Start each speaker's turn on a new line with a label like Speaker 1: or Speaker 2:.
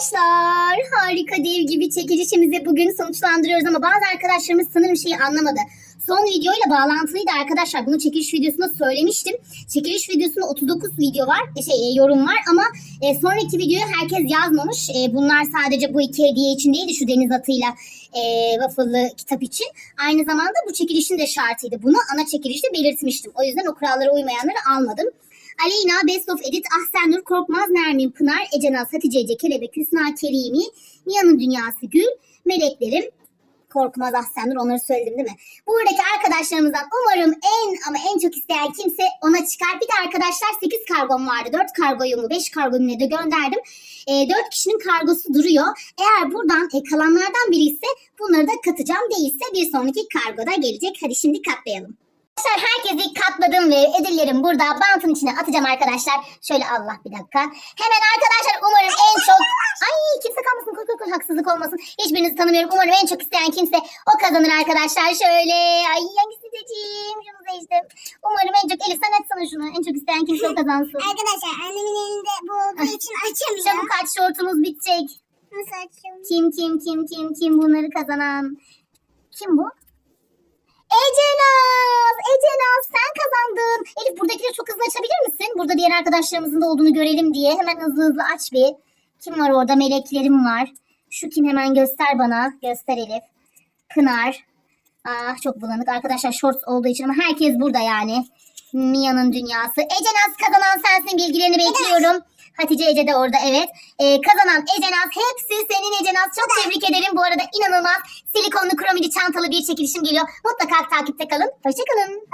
Speaker 1: Arkadaşlar harika dev gibi çekilişimizi bugün sonuçlandırıyoruz ama bazı arkadaşlarımız sanırım şeyi anlamadı. Son videoyla bağlantılıydı arkadaşlar. Bunu çekiliş videosunda söylemiştim. Çekiliş videosunda 39 video var, şey e, yorum var ama e, sonraki videoyu herkes yazmamış. E, bunlar sadece bu iki hediye için değildi şu deniz atıyla e, waffle'lı kitap için. Aynı zamanda bu çekilişin de şartıydı. Bunu ana çekilişte belirtmiştim. O yüzden o kurallara uymayanları almadım. Aleyna, Best of Edit, Ahsenur, Korkmaz, Nermin, Pınar, Ecenaz, Hatice Ece, Kelebek, Hüsna, Kerimi, Mia'nın Dünyası, Gül, Meleklerim, Korkmaz, Ahsenur onları söyledim değil mi? Buradaki arkadaşlarımızdan umarım en ama en çok isteyen kimse ona çıkar. Bir de arkadaşlar 8 kargom vardı. 4 kargoyu 5 kargomu ne de gönderdim. E, 4 kişinin kargosu duruyor. Eğer buradan e, kalanlardan biri ise bunları da katacağım. Değilse bir sonraki kargoda gelecek. Hadi şimdi katlayalım. Arkadaşlar herkesi katladım ve ödüllerim burada bantın içine atacağım arkadaşlar. Şöyle Allah bir dakika. Hemen arkadaşlar umarım en çok... Ay kimse kalmasın koy koy koy haksızlık olmasın. Hiçbirinizi tanımıyorum. Umarım en çok isteyen kimse o kazanır arkadaşlar. Şöyle ay hangisi seçeyim? Şunu seçtim. Umarım en çok Elif sen açsana şunu. En çok isteyen kimse o kazansın.
Speaker 2: Arkadaşlar annemin elinde bu olduğu için açamıyor.
Speaker 1: Çabuk aç şortumuz bitecek.
Speaker 2: Nasıl açayım?
Speaker 1: Kim kim kim kim kim bunları kazanan? Kim bu? Ecenaz! Ecenaz sen kazandın. Elif buradakileri çok hızlı açabilir misin? Burada diğer arkadaşlarımızın da olduğunu görelim diye. Hemen hızlı hızlı aç bir. Kim var orada? Meleklerim var. Şu kim hemen göster bana. Göster Elif. Pınar. Ah çok bulanık. Arkadaşlar shorts olduğu için ama herkes burada yani. Mia'nın dünyası. Ecenaz kazanan sensin bilgilerini bekliyorum. Hatice Ece de orada evet. Ee, kazanan Ecenaz hepsi senin Ecenaz. Çok tebrik ederim. Bu arada inanılmaz silikonlu kromili çantalı bir çekilişim geliyor. Mutlaka takipte kalın. Hoşçakalın.